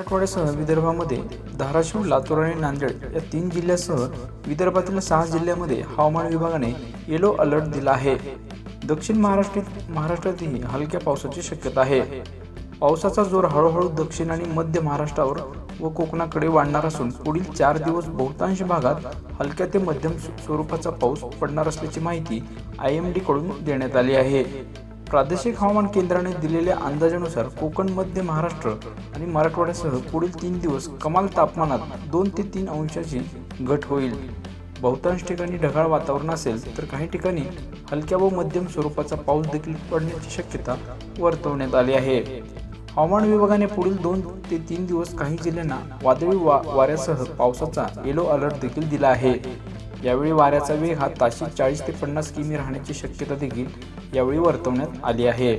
मराठवाड्यासह विदर्भामध्ये धाराशिव लातूर आणि नांदेड या तीन जिल्ह्यासह विदर्भातील सहा जिल्ह्यामध्ये हवामान विभागाने येलो अलर्ट दिला आहे. दक्षिण महाराष्ट्रात महाराष्ट्रातही हलक्या पावसाची शक्यता आहे. पावसाचा जोर हळूहळू दक्षिण आणि मध्य महाराष्ट्रावर व कोकणाकडे वाढणार असून पुढील चार दिवस बहुतांश भागात हलक्या ते मध्यम स्व- स्वरूपाचा पाऊस पडणार असल्याची माहिती आय एम डी कडून देण्यात आली आहे. प्रादेशिक हवामान केंद्राने दिलेल्या अंदाजानुसार कोकण मध्य महाराष्ट्र आणि मराठवाड्यासह पुढील तीन दिवस कमाल तापमानात दोन ते तीन अंशाची घट होईल. बहुतांश ठिकाणी ढगाळ वातावरण असेल तर काही ठिकाणी हलक्या व मध्यम स्वरूपाचा पाऊस देखील पडण्याची शक्यता वर्तवण्यात आली आहे. हवामान विभागाने पुढील दोन ते तीन दिवस काही जिल्ह्यांना वादळी वा वाऱ्यासह पावसाचा येलो अलर्ट देखील दिला आहे. यावेळी वाऱ्याचा वेग हा ताशी चाळीस ते पन्नास किमी राहण्याची शक्यता देखील यावेळी वर्तवण्यात आली आहे.